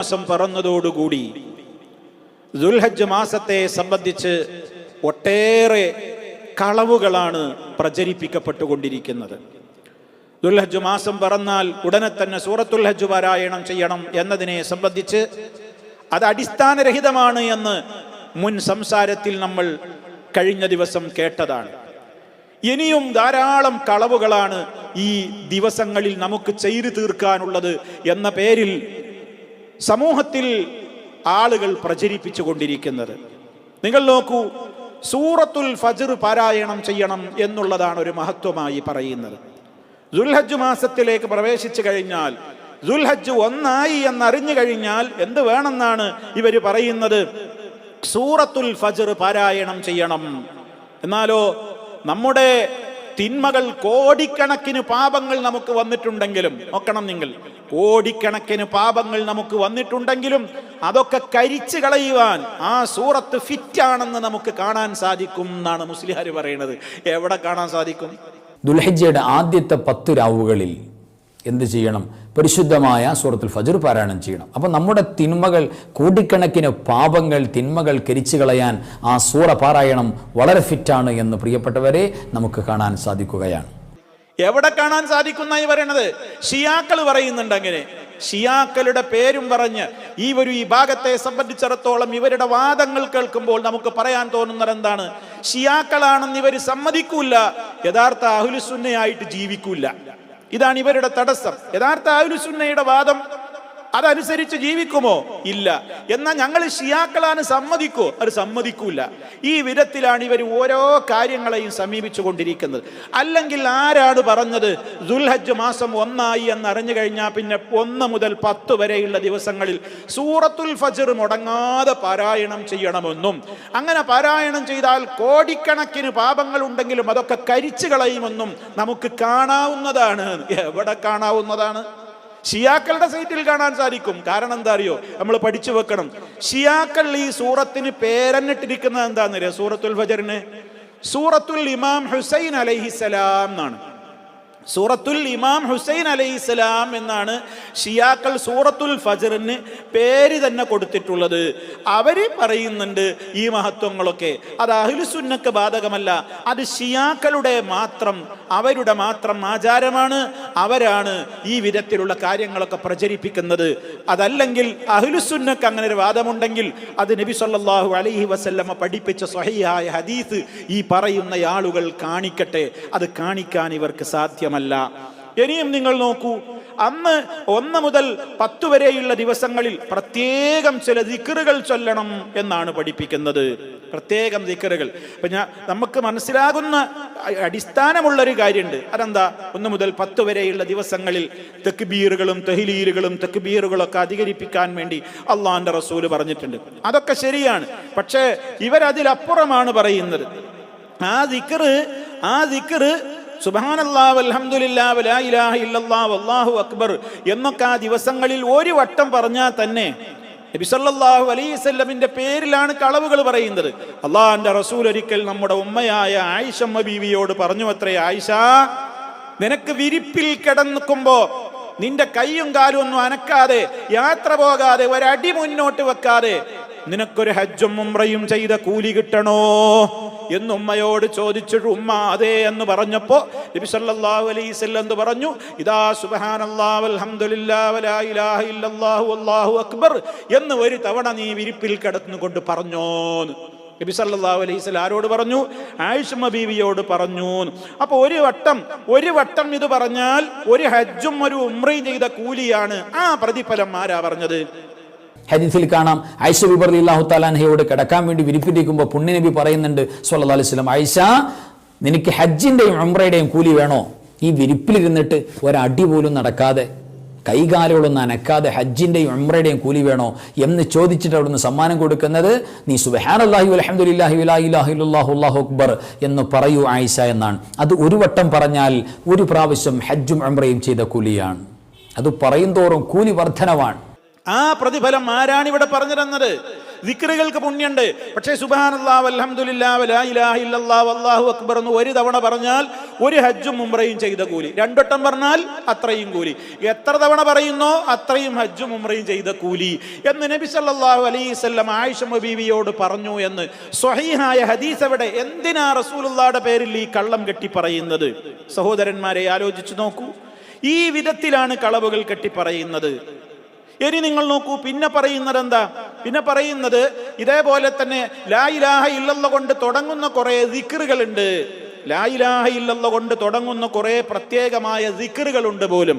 മാസം പറന്നതോടുകൂടി ദുൽഹജ്ജ് മാസത്തെ സംബന്ധിച്ച് ഒട്ടേറെ കളവുകളാണ് പ്രചരിപ്പിക്കപ്പെട്ടുകൊണ്ടിരിക്കുന്നത്. ദുൽഹജ്ജ് മാസം പറന്നാൽ ഉടനെ തന്നെ സൂറത്തുൽ ഹജ്ജ് പാരായണം ചെയ്യണം എന്നതിനെ സംബന്ധിച്ച് അത് അടിസ്ഥാനരഹിതമാണ് എന്ന് മുൻ സംസാരത്തിൽ നമ്മൾ കഴിഞ്ഞ ദിവസം കേട്ടതാണ്. ഇനിയും ധാരാളം കളവുകളാണ് ഈ ദിവസങ്ങളിൽ നമുക്ക് ചെയ്തു തീർക്കാനുള്ളത് എന്ന പേരിൽ സമൂഹത്തിൽ ആളുകൾ പ്രചരിപ്പിച്ചു കൊണ്ടിരിക്കുന്നത്. നിങ്ങൾ നോക്കൂ സൂറത്തുൽ ഫജർ പാരായണം ചെയ്യണം എന്നുള്ളതാണ് ഒരു മഹത്വമായി പറയുന്നത്. ദുൽഹജ്ജ് മാസത്തിലേക്ക് പ്രവേശിച്ചു കഴിഞ്ഞാൽ ദുൽഹജ്ജ് ഒന്നായി എന്നറിഞ്ഞു കഴിഞ്ഞാൽ എന്ത് വേണമെന്നാണ് ഇവർ പറയുന്നത്? സൂറത്തുൽ ഫജർ പാരായണം ചെയ്യണം. എന്നാലോ നമ്മുടെ തിന്മകൾ കോടിക്കണക്കിന് പാപങ്ങൾ നമുക്ക് വന്നിട്ടുണ്ടെങ്കിലും നോക്കണം നിങ്ങൾ കോടിക്കണക്കിന് പാപങ്ങൾ നമുക്ക് വന്നിട്ടുണ്ടെങ്കിലും അതൊക്കെ കരിച്ചു കളയുവാൻ ആ സൂറത്ത് ഫിറ്റ് ആണെന്ന് നമുക്ക് കാണാൻ സാധിക്കും എന്നാണ് മുസ്ലിഹാർ പറയുന്നത്. എവിടെ കാണാൻ സാധിക്കും? ദുൽഹജ്ജയുടെ ആദ്യത്തെ പത്ത് രാവുകളിൽ എന്ത് ചെയ്യണം? പരിശുദ്ധമായ സൂറത്തുൽ ഫജർ പാരായണം ചെയ്യണം. അപ്പോൾ നമ്മുടെ തിന്മകൾ കോടിക്കണക്കിന് പാപങ്ങൾ തിന്മകൾ കരിച്ചു കളയാൻ ആ സൂറ പാരായണം വളരെ ഫിറ്റാണ് എന്ന് പ്രിയപ്പെട്ടവരെ നമുക്ക് കാണാൻ സാധിക്കുകയാണ്. എവിടെ കാണാൻ സാധിക്കുന്നായി പറയണത്? ഷിയാക്കൾ പറയുന്നുണ്ട് അങ്ങനെ. ഷിയാക്കളുടെ പേരും പറഞ്ഞ് ഈ ഒരു ഈ ഭാഗത്തെ സംബന്ധിച്ചിടത്തോളം ഇവരുടെ വാദങ്ങൾ കേൾക്കുമ്പോൾ നമുക്ക് പറയാൻ തോന്നുന്നത് എന്താണ്? ഷിയാക്കളാണെന്ന് ഇവർ സമ്മതിക്കൂല. യഥാർത്ഥ അഹുലുസുന്നയായിട്ട് ജീവിക്കൂല. ഇതാണ് ഇവരുടെ തടസ്സം. യഥാർത്ഥ അഹുലുസുന്നയുടെ വാദം അതനുസരിച്ച് ജീവിക്കുമോ? ഇല്ല. എന്നാൽ ഞങ്ങൾ ഷിയാക്കളാണ് സമ്മതിക്കോ? അത് സമ്മതിക്കൂല. ഈ വിധത്തിലാണ് ഇവർ ഓരോ കാര്യങ്ങളെയും സമീപിച്ചു കൊണ്ടിരിക്കുന്നത്. അല്ലെങ്കിൽ ആരാണ് പറഞ്ഞത് ദുൽഹജ്ജ് മാസം ഒന്നായി എന്ന് അറിഞ്ഞു കഴിഞ്ഞാൽ പിന്നെ ഒന്ന് മുതൽ പത്ത് വരെയുള്ള ദിവസങ്ങളിൽ സൂറത്തുൽ ഫജർ മുടങ്ങാതെ പാരായണം ചെയ്യണമെന്നും അങ്ങനെ പാരായണം ചെയ്താൽ കോടിക്കണക്കിന് പാപങ്ങൾ ഉണ്ടെങ്കിലും അതൊക്കെ കരിച്ചു കളയുമെന്നും നമുക്ക് കാണാവുന്നതാണ്. എവിടെ കാണാവുന്നതാണ്? ഷിയാക്കളുടെ സൈറ്റിൽ കാണാൻ സാധിക്കും. കാരണം എന്താ അറിയോ? നമ്മൾ പഠിച്ചു വെക്കണം. ഷിയാക്കൾ ഈ സൂറത്തിന് പേരന്നിട്ടിരിക്കുന്നത് എന്താണെന്നറിയോ? സൂറത്തുൽ ഫജറിന്. സൂറത്തുൽ ഇമാം ഹുസൈൻ അലൈഹിസലാം എന്നാണ്. സൂറത്തുൽ ഇമാം ഹുസൈൻ അലൈഹി ഇസ്ലാം എന്നാണ് ഷിയാക്കൾ സൂറത്തുൽ ഫജറിന് പേര് തന്നെ കൊടുത്തിട്ടുള്ളത്. അവർ പറയുന്നുണ്ട് ഈ മഹത്വങ്ങളൊക്കെ. അത് അഹ്ലുസുന്നക്ക് ബാധകമല്ല. അത് ഷിയാക്കളുടെ മാത്രം അവരുടെ മാത്രം ആചാരമാണ് അവരാണ് ഈ വിധത്തിലുള്ള കാര്യങ്ങളൊക്കെ പ്രചരിപ്പിക്കുന്നത്. അതല്ലെങ്കിൽ അഹ്ലുസുന്നക്ക് അങ്ങനെ ഒരു വാദമുണ്ടെങ്കിൽ അത് നബി സല്ലാഹു അലൈഹി വസല്ലമ പഠിപ്പിച്ച സ്വഹിയായ ഹദീസ് ഈ പറയുന്ന ആളുകൾ കാണിക്കട്ടെ. അത് കാണിക്കാൻ ഇവർക്ക് സാധ്യമല്ല ഇനിയും നിങ്ങൾ നോക്കൂ അന്ന് ഒന്ന് മുതൽ പത്ത് വരെയുള്ള ദിവസങ്ങളിൽ പ്രത്യേകം ചില ദിക്കറുകൾ ചൊല്ലണം എന്നാണ് പഠിപ്പിക്കുന്നത്. പ്രത്യേകം ദിക്കറുകൾ അപ്പൊ ഞാൻ നമുക്ക് മനസ്സിലാകുന്ന അടിസ്ഥാനമുള്ളൊരു കാര്യമുണ്ട് അതെന്താ? ഒന്ന് മുതൽ പത്ത് വരെയുള്ള ദിവസങ്ങളിൽ തെക്കുബീറുകളും തെഹിലീലുകളും തെക്കുബീറുകളൊക്കെ അധികരിപ്പിക്കാൻ വേണ്ടി അള്ളാന്റെ റസൂൽ പറഞ്ഞിട്ടുണ്ട്. അതൊക്കെ ശരിയാണ്. പക്ഷേ ഇവരതിലപ്പുറമാണ് പറയുന്നത്. ആ ദിക്കറ് ആ ദിക്കറ് ലാ ഇലാഹ ഇല്ലല്ലാഹ് വല്ലാഹു അക്ബർ എന്നൊക്കെ ആ ദിവസങ്ങളിൽ ഒരു വട്ടം പറഞ്ഞാൽ തന്നെ നബി സല്ലല്ലാഹു അലൈഹി വസല്ലമിന്റെ പേരിലാണ് കളവുകൾ പറയുന്നത്. അള്ളാഹിന്റെ റസൂൽ ഒരിക്കൽ നമ്മുടെ ഉമ്മയായ ആയിഷമ്മ ബീവിയോട് പറഞ്ഞു അത്രേ ആയിഷ നിനക്ക് വിരിപ്പിൽ കിടന്നുക്കുമ്പോ നിന്റെ കൈയും കാലും ഒന്നും അനക്കാതെ യാത്ര പോകാതെ ഒരടി മുന്നോട്ട് വെക്കാതെ നിനക്കൊരു ഹജ്ജും ഉംറയും ചെയ്ത കൂലി കിട്ടണോ? എന്ന് ഉമ്മയോട് ചോദിച്ചിട്ട് ഉമ്മ അതെ എന്ന് പറഞ്ഞപ്പോ നബി സല്ലല്ലാഹു അലൈഹി എന്ന് പറഞ്ഞു? ഇദാ വലാ ഇലാഹ ഇല്ലല്ലാഹു അക്ബർ എന്ന് ഒരു തവണ നീ വിരിപ്പിൽ കിടന്നുകൊണ്ട് പറഞ്ഞോന്ന്. നബി സല്ലല്ലാഹു അലൈഹി വസല്ലം ആരോട് പറഞ്ഞു? ആയിഷമ ബീവിയോട് പറഞ്ഞു അപ്പൊ ഒരു വട്ടം ഒരു വട്ടം ഇത് പറഞ്ഞാൽ ഒരു ഹജ്ജും ഒരു ഉംറയും ചെയ്ത കൂലിയാണ് ആ പ്രതിഫലം ആരാ പറഞ്ഞത്? ഹദീസിൽ കാണാം. ഐഷ ബിബർ അള്ളാഹു താലാൻഹയോട് കിടക്കാൻ വേണ്ടി വിരിപ്പിരിക്കുമ്പോൾ പുണ്യനബി പറയുന്നുണ്ട് സുല്ലാ അലൈഹി വസല്ലം ഐഷ നിനക്ക് ഹജ്ജിന്റെയും ഉംറയുടെയും കൂലി വേണോ? ഈ വിരിപ്പിലിരുന്നിട്ട് ഒരടി പോലും നടക്കാതെ കൈകാലുകളൊന്നും അനക്കാതെ ഹജ്ജിന്റെയും ഉംറയുടെയും കൂലി വേണോ? എന്ന് ചോദിച്ചിട്ട് അവിടുന്ന് സമ്മാനം കൊടുക്കുന്നത് നീ സുബഹാനല്ലാഹി അലഹമുല്ലാഹി വലാ ഇലാഹ ഇല്ലല്ലാഹു അല്ലാഹു അക്ബർ എന്ന് പറയൂ ആയിഷ എന്നാണ്. അത് ഒരു വട്ടം പറഞ്ഞാൽ ഒരു പ്രാവശ്യം ഹജ്ജും ഉംറയും ചെയ്ത കൂലിയാണ്. അത് പറയും തോറും കൂലി വർധനവാണ്. ആ പ്രതിഫലം ആരാണ് ഇവിടെ പറഞ്ഞു തന്നത്? ദിക്റുകൾക്ക് പുണ്യുണ്ട്. പക്ഷേ സുബാനല്ലാ അൽഹംദുലില്ലാ വലാ ഇലാഹ ഇല്ലല്ലാഹ് വല്ലാഹു അക്ബർ എന്ന് ഒരു തവണ പറഞ്ഞാൽ ഒരു ഹജ്ജും ഉംറയും ചെയ്ത കൂലി. രണ്ടൊട്ടം പറഞ്ഞാൽ അത്രയും കൂലി. എത്ര തവണ പറയുന്നോ അത്രയും ഹജ്ജും ഉംറയും ചെയ്ത കൂലി എന്ന് നബി സല്ലാഹു അലൈഹി വസല്ലം ആയിഷ ബീവിയോട് പറഞ്ഞു എന്ന് സ്വഹീഹായ ഹദീസ് അവിടെ എന്തിനാ റസൂലുള്ളാഹിയുടെ പേരിൽ ഈ കള്ളം കെട്ടി പറയുന്നത് സഹോദരന്മാരെ ആലോചിച്ചു നോക്കൂ. ഈ വിധത്തിലാണ് കളവുകൾ കെട്ടി പറയുന്നത് ഇനി നിങ്ങൾ നോക്കൂ പിന്നെ പറയുന്നത് എന്താ പിന്നെ പറയുന്നത് ഇതേപോലെ തന്നെ ലായിലാഹ ഇല്ലല്ല കൊണ്ട് തുടങ്ങുന്ന കുറെ ദിക്കറുകളുണ്ട് ലായിലാഹ ഇല്ലല്ല കൊണ്ട് തുടങ്ങുന്ന കുറെ പ്രത്യേകമായ ദിക്കറുകളുണ്ട് പോലും.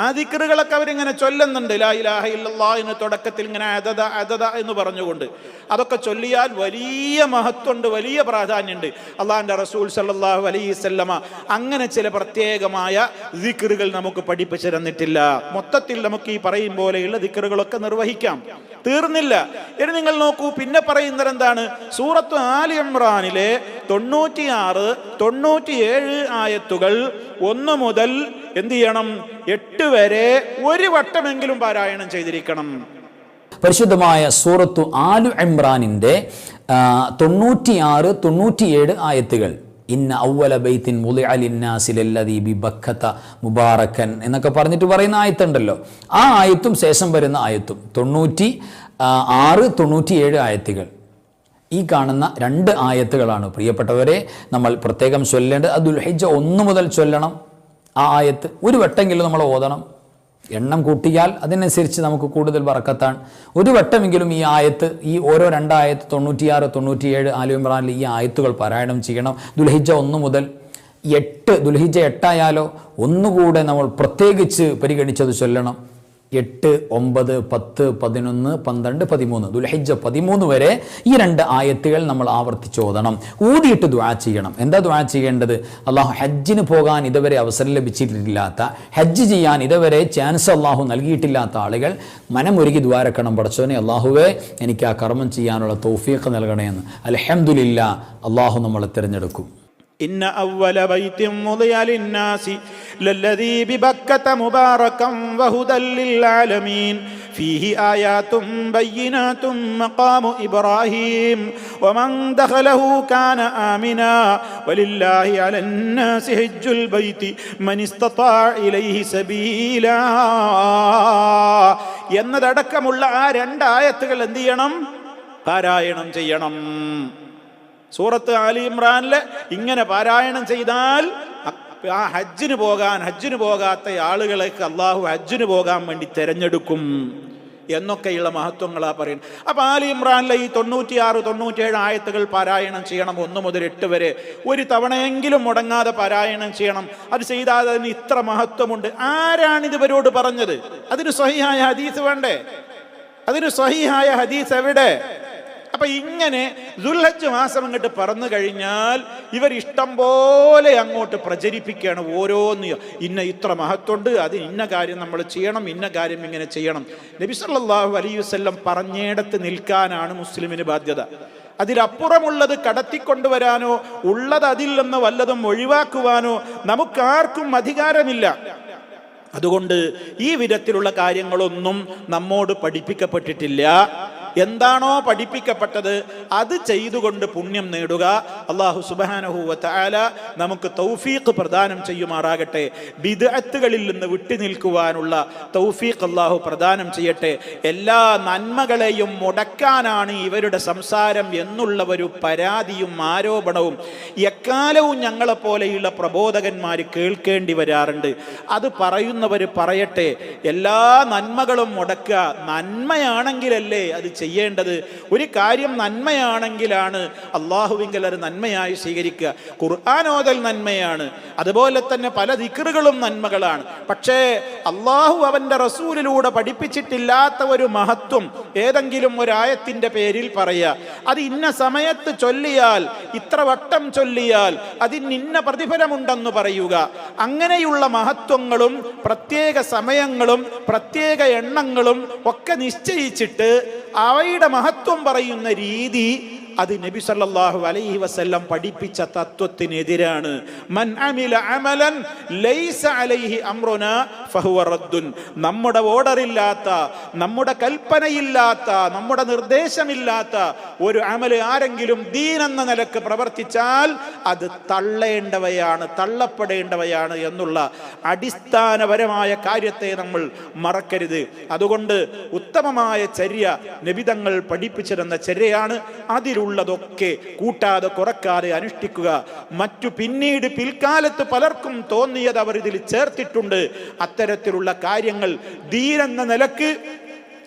ആ ദിക്കറുകളൊക്കെ അവരിങ്ങനെ ചൊല്ലുന്നുണ്ട് ലാ ഇലാഹ ഇല്ലല്ലാ തുടക്കത്തിൽ ഇങ്ങനെ അതത അതത എന്ന് പറഞ്ഞുകൊണ്ട്. അതൊക്കെ ചൊല്ലിയാൽ വലിയ മഹത്വമുണ്ട് വലിയ പ്രാധാന്യമുണ്ട്. അള്ളാഹിന്റെ റസൂൽ സല്ലാഹു അലൈഹി വസല്ലമ അങ്ങനെ ചില പ്രത്യേകമായ ദിക്കറുകൾ നമുക്ക് പഠിപ്പിച്ചു തന്നിട്ടില്ല. മൊത്തത്തിൽ നമുക്ക് ഈ പറയും പോലെയുള്ള ദിക്കറുകളൊക്കെ നിർവഹിക്കാം. തീർന്നില്ല. ഇനി നിങ്ങൾ നോക്കൂ പിന്നെ പറയുന്നത് എന്താണ്? സൂറത്ത് ആലി ഇമ്രാനിലെ തൊണ്ണൂറ്റിയാറ് തൊണ്ണൂറ്റിയേഴ് ആയത്തുകൾ ഒന്ന് മുതൽ എന്ത് ചെയ്യണം? എട്ട് വരെ ഒരു വട്ടമെങ്കിലും പാരായണം ചെയ്തിരിക്കണം. പരിശുദ്ധമായ സൂറത്തു ആലു ഇമ്രാനിന്റെ ആ, തൊണ്ണൂറ്റിയാറ് തൊണ്ണൂറ്റിയേഴ് ആയത്തുകൾ. ഇന്ന ഔവല ബൈത്തിൻ ബി ബക്കത്ത മുബാറക്കൻ എന്നൊക്കെ പറഞ്ഞിട്ട് പറയുന്ന ആയത്തുണ്ടല്ലോ. ആ ആയത്തും ശേഷം വരുന്ന ആയത്തും. തൊണ്ണൂറ്റി ആറ് തൊണ്ണൂറ്റിയേഴ് ആയത്തുകൾ. ഈ കാണുന്ന രണ്ട് ആയത്തുകളാണ് പ്രിയപ്പെട്ടവരെ. നമ്മൾ പ്രത്യേകം ചൊല്ലേണ്ടത്. അത് ദുൽഹിജ ഒന്ന് മുതൽ ചൊല്ലണം. ആ ആയത്ത് ഒരു വട്ടെങ്കിലും നമ്മൾ ഓതണം. എണ്ണം കൂട്ടിയാൽ അതിനനുസരിച്ച് നമുക്ക് കൂടുതൽ വറക്കത്താണ്. ഒരു വട്ടമെങ്കിലും ഈ ആയത്ത് ഈ ഓരോ രണ്ടായത്ത് തൊണ്ണൂറ്റിയാറ് തൊണ്ണൂറ്റിയേഴ് ആലുമിറാനിൽ ഈ ആയത്തുകൾ പാരായണം ചെയ്യണം. ദുൽഹിജ ഒന്ന് മുതൽ എട്ട് ദുൽഹിജ എട്ടായാലോ ഒന്നുകൂടെ നമ്മൾ പ്രത്യേകിച്ച് പരിഗണിച്ചത് ചൊല്ലണം. എട്ട് ഒമ്പത് പത്ത് പതിനൊന്ന് പന്ത്രണ്ട് പതിമൂന്ന്. ദുൽഹിജ പതിമൂന്ന് വരെ ഈ രണ്ട് ആയത്തുകൾ നമ്മൾ ആവർത്തിച്ച് ഓതണം. ഊതിയിട്ട് ദുആ ചെയ്യണം. എന്താ ദുആ ചെയ്യേണ്ടത്? അള്ളാഹു ഹജ്ജിന് പോകാൻ ഇതുവരെ അവസരം ലഭിച്ചിട്ടില്ലാത്ത ഹജ്ജ് ചെയ്യാൻ ഇതുവരെ ചാൻസ് അള്ളാഹു നൽകിയിട്ടില്ലാത്ത ആളുകൾ മനമൊരുക്കി ദ്വാരക്കണം പടച്ചോനെ അള്ളാഹുവെ എനിക്ക് ആ കർമ്മം ചെയ്യാനുള്ള തൗഫീഖ് നൽകണേന്ന്. അലഹമുല്ല അള്ളാഹു നമ്മളെ തിരഞ്ഞെടുക്കും. إن أول بيت وضع للناس للذي ببكة مباركا وهدى للعالمين فيه آيات بينات مقام إبراهيم ومن دخله كان آمنا ولله على الناس حج البيت من استطاع إليه سبيلا എന്നതടക്കമുള്ള ആ രണ്ടായത്തുകൾ എന്ത് ചെയ്യണം പാരായണം ചെയ്യണം സൂറത്ത് ആലി ഇമ്രാനിൽ ഇങ്ങനെ പാരായണം ചെയ്താൽ ആ ഹജ്ജിന് പോകാൻ ഹജ്ജിന് പോകാത്ത ആളുകളേക്ക് അള്ളാഹു ഹജ്ജിന് പോകാൻ വേണ്ടി തിരഞ്ഞെടുക്കും എന്നൊക്കെയുള്ള മഹത്വങ്ങളാ പറയുന്നത്. അപ്പൊ ആലി ഇമ്രാനിലെ ഈ തൊണ്ണൂറ്റിയാറ് തൊണ്ണൂറ്റിയേഴ് ആയത്തുകൾ പാരായണം ചെയ്യണം ഒന്ന് മുതൽ എട്ട് വരെ. ഒരു തവണയെങ്കിലും മുടങ്ങാതെ പാരായണം ചെയ്യണം. അത് ചെയ്താൽ അതിന് ഇത്ര മഹത്വമുണ്ട്. ആരാണിത് ഇതുവരോട് പറഞ്ഞത്? അതിന് സഹിഹായ ഹദീസ് വേണ്ടേ? അതിന് സഹിഹായ ഹദീസ് എവിടെ? അപ്പൊ ഇങ്ങനെ ദുൽഹജ് മാസം അങ്ങോട്ട് പറന്നു കഴിഞ്ഞാൽ ഇവർ ഇഷ്ടം പോലെ അങ്ങോട്ട് പ്രചരിപ്പിക്കുകയാണ് ഓരോന്ന്. ഇന്ന ഇത്ര മഹത്വമുണ്ട് അത് ഇന്ന കാര്യം നമ്മൾ ചെയ്യണം ഇന്ന കാര്യം ഇങ്ങനെ ചെയ്യണം. നബി സല്ലല്ലാഹു അലൈഹി വസല്ലം പറഞ്ഞേടത്ത് നിൽക്കാനാണ് മുസ്ലിമിന് ബാധ്യത. അതിലപ്പുറമുള്ളത് കടത്തിക്കൊണ്ടുവരാനോ ഉള്ളത് അതിൽ നിന്ന് വല്ലതും ഒഴിവാക്കുവാനോ നമുക്കാർക്കും അധികാരമില്ല. അതുകൊണ്ട് ഈ വിധത്തിലുള്ള കാര്യങ്ങളൊന്നും നമ്മോട് പഠിപ്പിക്കപ്പെട്ടിട്ടില്ല. എന്താണോ പഠിപ്പിക്കപ്പെട്ടത് അത് ചെയ്തുകൊണ്ട് പുണ്യം നേടുക. അള്ളാഹു സുബാനഹുല നമുക്ക് തൗഫീഖ് പ്രദാനം ചെയ്യുമാറാകട്ടെ. ബിദഅത്തുകളിൽ നിന്ന് വിട്ടു നിൽക്കുവാനുള്ള തൗഫീഖ് അള്ളാഹു പ്രദാനം ചെയ്യട്ടെ. എല്ലാ നന്മകളെയും മുടക്കാനാണ് ഇവരുടെ സംസാരം എന്നുള്ള ഒരു പരാതിയും ആരോപണവും എക്കാലവും ഞങ്ങളെപ്പോലെയുള്ള പ്രബോധകന്മാർ കേൾക്കേണ്ടി വരാറുണ്ട്. അത് പറയുന്നവർ പറയട്ടെ എല്ലാ നന്മകളും മുടക്കുക. നന്മയാണെങ്കിലല്ലേ അത് ചെയ്യേണ്ടത്? ഒരു കാര്യം നന്മയാണെങ്കിലാണ് അള്ളാഹുവിങ്കൽ അത് നന്മയായി സ്വീകരിക്കുക. ഖുർആാനോദൽ നന്മയാണ്. അതുപോലെ തന്നെ പല ദിക്റുകളും നന്മകളാണ്. പക്ഷേ അള്ളാഹു അവന്റെ റസൂലിലൂടെ പഠിപ്പിച്ചിട്ടില്ലാത്ത ഒരു മഹത്വം ഏതെങ്കിലും ഒരായത്തിന്റെ പേരിൽ പറയുക. അത് ഇന്ന സമയത്ത് ചൊല്ലിയാൽ ഇത്ര വട്ടം ചൊല്ലിയാൽ അതിന് ഇന്ന പ്രതിഫലമുണ്ടെന്ന് പറയുക. അങ്ങനെയുള്ള മഹത്വങ്ങളും പ്രത്യേക സമയങ്ങളും പ്രത്യേക എണ്ണങ്ങളും ഒക്കെ നിശ്ചയിച്ചിട്ട് അവയുടെ മഹത്വം പറയുന്ന രീതി അത് നബി സല്ലല്ലാഹു അലൈഹി വസല്ലം പഠിപ്പിച്ച തത്വത്തിനെതിരാണ്. മൻ അമില അമലൻ ലൈസ അലൈഹി അംറുന ഫഹുവ നമ്മുടെ ഓർഡറില്ലാത്ത നമ്മുടെ കൽപ്പനയില്ലാത്ത നമ്മുടെ നിർദ്ദേശമില്ലാത്ത ഒരു അമൽ ആരെങ്കിലും ദീൻ എന്ന നിലയ്ക്ക് പ്രവർത്തിച്ചാൽ അത് തള്ളേണ്ടവയാണ് തള്ളപ്പെടേണ്ടവയാണ് എന്നുള്ള അടിസ്ഥാനപരമായ കാര്യത്തെ നമ്മൾ മറക്കരുത്. അതുകൊണ്ട് ഉത്തമമായ ചര്യ നബിതങ്ങൾ പഠിപ്പിച്ചിരുന്ന ചര്യയാണ് അതിലുള്ളതൊക്കെ കൂട്ടാതെ കുറക്കാതെ അനുഷ്ഠിക്കുക. മറ്റു പിന്നീട് പിൽക്കാലത്ത് പലർക്കും തോന്നിയത് അവർ ഇതിൽ ചേർത്തിട്ടുണ്ട്. അത്തരത്തിലുള്ള കാര്യങ്ങൾ ധീരെന്ന നിലയ്ക്ക്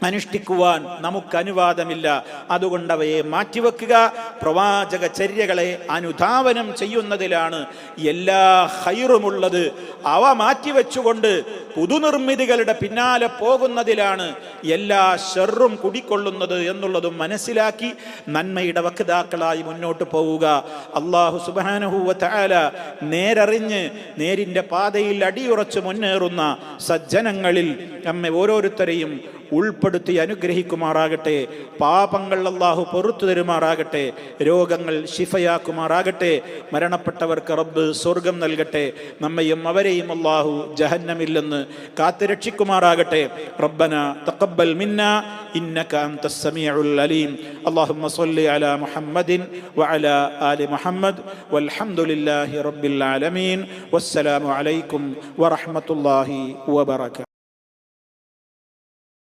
അനുഷ്ഠിക്കുവാൻ നമുക്ക് അനുവാദമില്ല. അതുകൊണ്ട് അവയെ മാറ്റിവെക്കുക. പ്രവാചക ചര്യകളെ അനുധാവനം ചെയ്യുന്നതിലാണ് എല്ലാ ഹൈറുമുള്ളത്. അവ മാറ്റിവെച്ചുകൊണ്ട് പുതുനിർമ്മിതികളുടെ പിന്നാലെ പോകുന്നതിലാണ് എല്ലാ ഷെറും കുടിക്കൊള്ളുന്നത് എന്നുള്ളതും മനസ്സിലാക്കി നന്മയുടെ വക്താക്കളായി മുന്നോട്ട് പോവുക. അള്ളാഹു സുബാനഹുവ നേരറിഞ്ഞ് നേരിന്റെ പാതയിൽ അടിയുറച്ച് മുന്നേറുന്ന സജ്ജനങ്ങളിൽ നമ്മെ ഓരോരുത്തരെയും ഉൾപ്പെടുത്തി അനുഗ്രഹിക്കുമാറാകട്ടെ പാപങ്ങൾ അള്ളാഹു പൊറത്തു തരുമാറാകട്ടെ രോഗങ്ങൾ ശിഫയാക്കുമാറാകട്ടെ മരണപ്പെട്ടവർക്ക് റബ്ബ് സ്വർഗം നൽകട്ടെ നമ്മയും അവരെയും അള്ളാഹു ജഹന്നമില്ലെന്ന് കാത്തുരക്ഷിക്കുമാറാകട്ടെ റബ്ബന തഖബ്ബൽ മിന്ന إنك أنت السميع العليم اللهم صل على محمد وعلى آل محمد والحمد لله رب العالمين والسلام عليكم ورحمة الله وبركاته